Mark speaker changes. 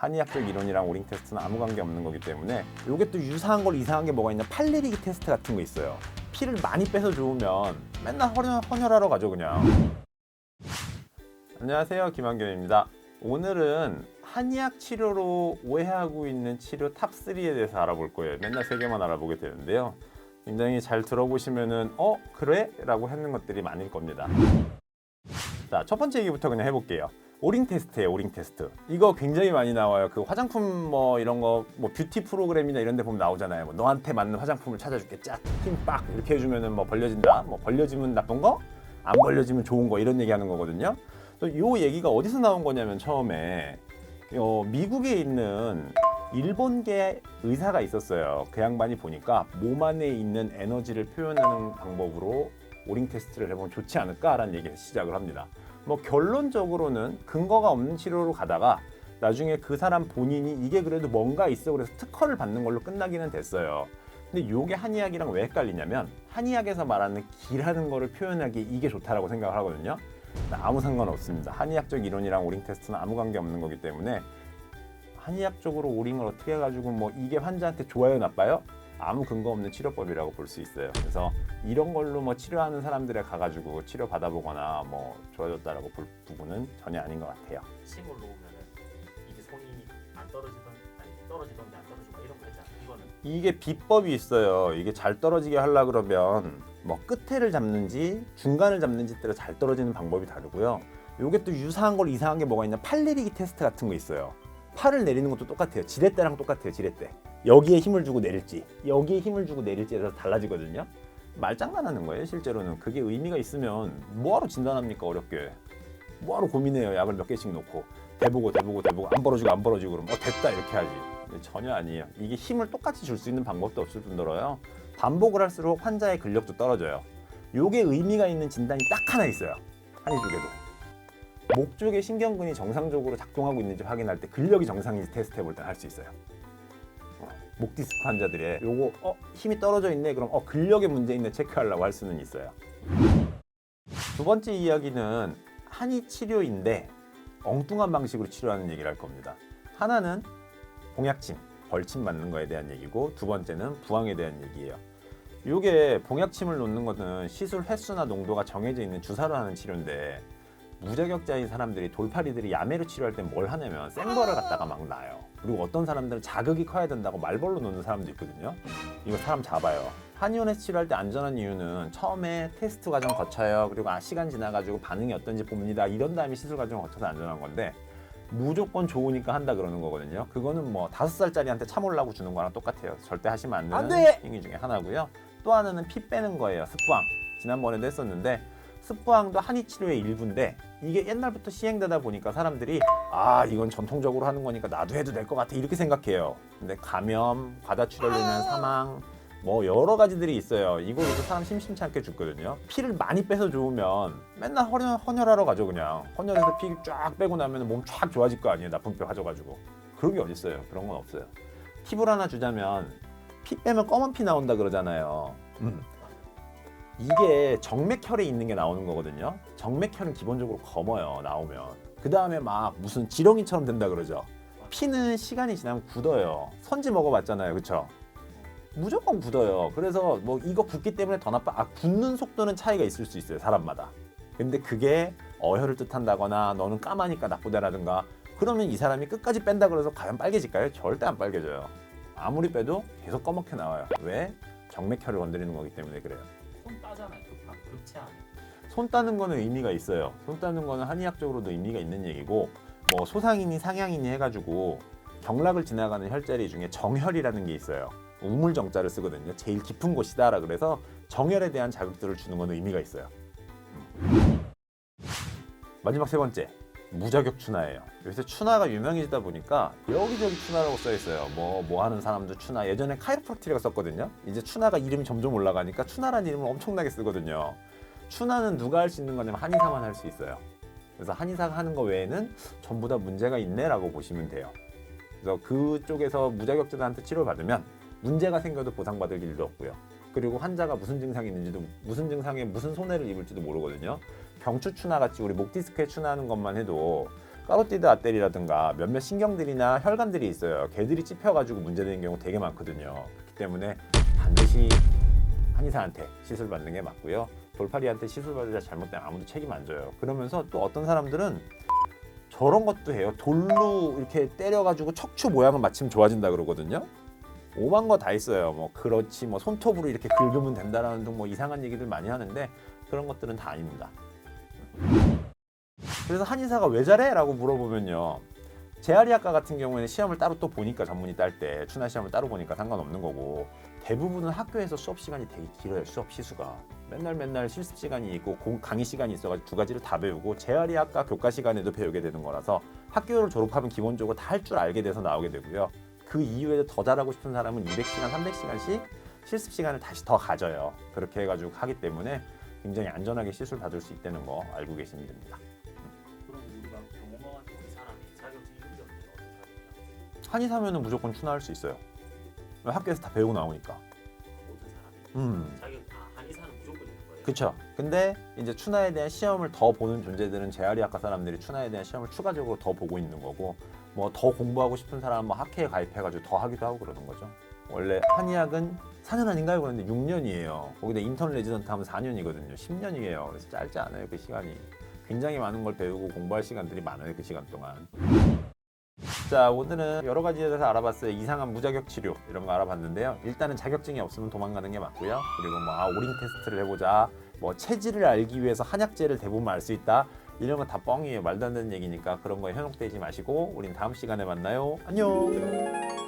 Speaker 1: 한의학적 이론이랑 오링 테스트는 아무 관계 없는 거기 때문에 이게 또 유사한 걸 이상한 게 뭐가 있냐 팔내리기 테스트 같은 거 있어요. 피를 많이 빼서 좋으면 맨날 헌혈, 헌혈하러 가죠 그냥. 안녕하세요. 김한견입니다. 오늘은 한의학 치료로 오해하고 있는 치료 탑3에 대해서 알아볼 거예요. 맨날 세 개만 알아보게 되는데요. 굉장히 잘 들어보시면은 어 그래? 라고 하는 것들이 많을 겁니다. 자 첫 번째 얘기부터 그냥 해볼게요 오링 테스트예요 오링 테스트. 이거 굉장히 많이 나와요. 그 화장품 뭐 이런 거 뭐 뷰티 프로그램이나 이런 데 보면 나오잖아요. 뭐 너한테 맞는 화장품을 찾아줄게. 짝 힘 빡 이렇게 해주면은 뭐 벌려진다? 뭐 벌려지면 나쁜 거? 안 벌려지면 좋은 거? 이런 얘기 하는 거거든요. 또 요 얘기가 어디서 나온 거냐면 처음에 어, 미국에 있는 일본계 의사가 있었어요. 그 양반이 보니까 몸 안에 있는 에너지를 표현하는 방법으로 오링 테스트를 해보면 좋지 않을까라는 얘기를 시작을 합니다 뭐 결론적으로는 근거가 없는 치료로 가다가 나중에 그 사람 본인이 이게 그래도 뭔가 있어 그래서 특허를 받는 걸로 끝나기는 됐어요. 근데 요게 한의학이랑 왜 헷갈리냐면 한의학에서 말하는 기라는 거를 표현하기 이게 좋다라고 생각을 하거든요. 아무 상관 없습니다. 한의학적 이론이랑 오링 테스트는 아무 관계 없는 거기 때문에 한의학적으로 오링을 어떻게 해가지고 뭐 이게 환자한테 좋아요 나빠요? 아무 근거 없는 치료법이라고 볼 수 있어요. 그래서 이런 걸로 뭐 치료하는 사람들에 가가지고 치료 받아보거나 뭐 좋아졌다라고 볼 부분은 전혀 아닌 것 같아요.
Speaker 2: 침을 놓으면은 이게 손이 안 떨어지던 아니 떨어지던데 안 떨어지고 이런 거 있잖아. 이거는
Speaker 1: 이게 비법이 있어요. 이게 잘 떨어지게 하려 그러면 뭐 끝에를 잡는지 중간을 잡는지 따라 잘 떨어지는 방법이 다르고요. 요게 또 유사한 걸 이상한 게 뭐가 있냐? 팔 내리기 테스트 같은 거 있어요. 팔을 내리는 것도 똑같아요. 지렛대랑 똑같아요. 지렛대. 여기에 힘을 주고 내릴지, 여기에 힘을 주고 내릴지에 따라서 달라지거든요. 말장난하는 거예요. 실제로는 그게 의미가 있으면 뭐하러 진단합니까? 어렵게. 뭐하러 고민해요. 약을 몇 개씩 놓고 대보고 대보고 대보고 안 벌어지고 안 벌어지고 그러면 어 됐다 이렇게 하지. 전혀 아니에요. 이게 힘을 똑같이 줄 수 있는 방법도 없을 뿐더러요. 반복을 할수록 환자의 근력도 떨어져요. 요게 의미가 있는 진단이 딱 하나 있어요. 한의 쪽에도. 목 쪽의 신경근이 정상적으로 작동하고 있는지 확인할 때 근력이 정상인지 테스트 해볼 때 할 수 있어요. 어, 목 디스크 환자들의 요거 어 힘이 떨어져 있네 그럼 어 근력에 문제 있네 체크하려고 할 수는 있어요. 두 번째 이야기는 한의 치료인데 엉뚱한 방식으로 치료하는 얘기를 할 겁니다. 하나는 봉약침, 벌침 맞는 거에 대한 얘기고 두 번째는 부항에 대한 얘기예요. 요게 봉약침을 놓는 거는 시술 횟수나 농도가 정해져 있는 주사로 하는 치료인데 무자격자인 사람들이 돌팔이들이 야매로 치료할 땐뭘 하냐면 생벌을 갖다가 막 놔요. 그리고 어떤 사람들은 자극이 커야 된다고 말벌로 놓는 사람도 있거든요. 이거 사람 잡아요. 한의원에서 치료할 때 안전한 이유는 처음에 테스트 과정 거쳐요. 그리고 아, 시간 지나가지고 반응이 어떤지 봅니다. 이런 다음에 시술 과정 거쳐서 안전한 건데 무조건 좋으니까 한다 그러는 거거든요. 그거는 뭐 다섯 살짜리한테 참으려고 주는 거랑 똑같아요. 절대 하시면
Speaker 3: 안안
Speaker 1: 되는
Speaker 3: 돼!
Speaker 1: 행위 중에 하나고요. 또 하나는 피 빼는 거예요. 습부항. 지난번에도 했었는데 습부항도 한의 치료의 일부인데 이게 옛날부터 시행되다 보니까 사람들이 아 이건 전통적으로 하는 거니까 나도 해도 될 것 같아 이렇게 생각해요. 근데 감염, 과다출혈로 인한 사망 뭐 여러 가지들이 있어요. 이거로도 사람 심심치 않게 죽거든요. 피를 많이 빼서 좋으면 맨날 헌혈, 헌혈하러 가죠 그냥. 헌혈해서 피 쫙 빼고 나면 몸 쫙 좋아질 거 아니에요. 나쁜 뼈 가져가지고. 그런 게 어딨어요. 그런 건 없어요. 팁을 하나 주자면 피 빼면 검은 피 나온다 그러잖아요. 음. 이게 정맥혈에 있는 게 나오는 거거든요. 정맥혈은 기본적으로 검어요. 나오면. 그 다음에 막 무슨 지렁이처럼 된다 그러죠. 피는 시간이 지나면 굳어요. 선지 먹어봤잖아요. 그쵸? 무조건 굳어요. 그래서 뭐 이거 굳기 때문에 더 나빠. 아, 굳는 속도는 차이가 있을 수 있어요. 사람마다. 근데 그게 어혈을 뜻한다거나 너는 까마니까 나쁘다라든가 그러면 이 사람이 끝까지 뺀다 그래서 과연 빨개질까요? 절대 안 빨개져요. 아무리 빼도 계속 꺼멓게 나와요. 왜? 정맥혈을 건드리는 거기 때문에 그래요.
Speaker 2: 손 따잖아요. 급한 급체 안에.
Speaker 1: 손 따는 거는 의미가 있어요. 손 따는 거는 한의학적으로도 의미가 있는 얘기고 뭐 소상이니 상향이니 해가지고 경락을 지나가는 혈자리 중에 정혈이라는 게 있어요. 우물정자를 쓰거든요. 제일 깊은 곳이다라 그래서 정혈에 대한 자극들을 주는 건 의미가 있어요. 음. 마지막 세 번째 무자격 추나예요. 요새 추나가 유명해지다 보니까 여기저기 추나라고 써 있어요. 뭐 뭐 하는 사람도 추나. 예전에 카이로프락티라고 썼거든요. 이제 추나가 이름이 점점 올라가니까 추나라는 이름을 엄청나게 쓰거든요. 추나는 누가 할 수 있는 거냐면 한의사만 할 수 있어요. 그래서 한의사가 하는 거 외에는 전부 다 문제가 있네라고 보시면 돼요. 그래서 그쪽에서 무자격자들한테 치료를 받으면 문제가 생겨도 보상받을 일도 없고요. 그리고 환자가 무슨 증상이 있는지도 무슨 증상에 무슨 손해를 입을지도 모르거든요. 경추 추나 같이 우리 목 디스크에 추나하는 것만 해도 까로티드 아테리라든가 몇몇 신경들이나 혈관들이 있어요. 걔들이 찝혀가지고 문제되는 경우 되게 많거든요. 그렇기 때문에 반드시 한의사한테 시술 받는 게 맞고요. 돌팔이한테 시술 받으자 잘못되면 아무도 책임 안 져요. 그러면서 또 어떤 사람들은 저런 것도 해요. 돌로 이렇게 때려가지고 척추 모양은 마침 좋아진다 그러거든요. 오만 거 다 있어요. 뭐 그렇지 뭐 손톱으로 이렇게 긁으면 된다라는 등 뭐 이상한 얘기들 많이 하는데 그런 것들은 다 아닙니다. 그래서 한의사가 왜 잘해?라고 물어보면요. 재활의학과 같은 경우에는 시험을 따로 또 보니까 전문의 딸 때 추나 시험을 따로 보니까 상관없는 거고 대부분은 학교에서 수업 시간이 되게 길어요. 수업 시수가 맨날 맨날 실습 시간이 있고 공- 강의 시간이 있어가지고 두 가지를 다 배우고 재활의학과 교과 시간에도 배우게 되는 거라서 학교를 졸업하면 기본적으로 다 할 줄 알게 돼서 나오게 되고요. 그 이후에 더 잘하고 싶은 사람은 200시간, 300시간씩 실습 시간을 다시 더 가져요. 그렇게 해가지고 하기 때문에 굉장히 안전하게 시술 받을 수 있다는 거 알고 계시면 됩니다. 한의 사면은 무조건 추나할 수 있어요. 학교에서 다 배우고 나오니까.
Speaker 2: 모든 사람이
Speaker 1: 음.
Speaker 2: 자격 다 한의사는 무조건 있는 거예요.
Speaker 1: 그쵸. 근데 이제 추나에 대한 시험을 더 보는 존재들은 재활의학과 사람들이 추나에 대한 시험을 추가적으로 더 보고 있는 거고 뭐 더 공부하고 싶은 사람은 뭐 학회에 가입해가지고 더 하기도 하고 그러는 거죠. 원래 한의학은 4년 아닌가요? 그런데 6년이에요. 거기다 인턴 레지던트 하면 4년이거든요. 10년이에요. 그래서 짧지 않아요. 그 시간이. 굉장히 많은 걸 배우고 공부할 시간들이 많아요. 그 시간 동안. 자 오늘은 여러 가지에 대해서 알아봤어요. 이상한 무자격 치료 이런 거 알아봤는데요. 일단은 자격증이 없으면 도망가는 게 맞고요. 그리고 뭐 아, 오링 테스트를 해보자. 뭐 체질을 알기 위해서 한약재를 대부분 알 수 있다. 이런 건 다 뻥이에요. 말도 안 되는 얘기니까 그런 거에 현혹되지 마시고 우린 다음 시간에 만나요. 안녕.